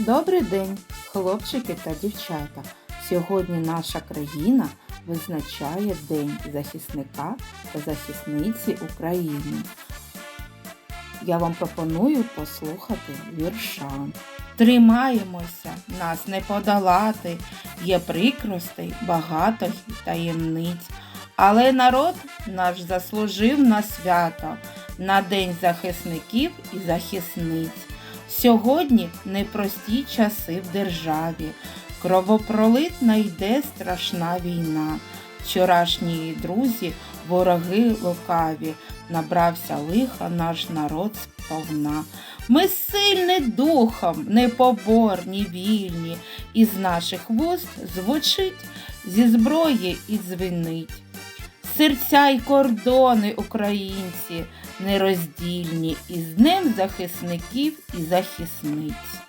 Добрий день, хлопчики та дівчата. Сьогодні наша країна визначає День захисника та захисниці України. Я вам пропоную послухати вірша. Тримаємося, нас не подолати, є прикростей, багато таємниць. Але народ наш заслужив на свято, на День захисників і захисниць. Сьогодні непрості часи в державі. Кровопролитна йде страшна війна. Вчорашні друзі, вороги лукаві, набрався лиха наш народ сповна. Ми сильні духом, непоборні, вільні, із наших вуст звучить зі зброї і дзвенить. Серця й кордони українці нероздільні із ним захисників і захисниць.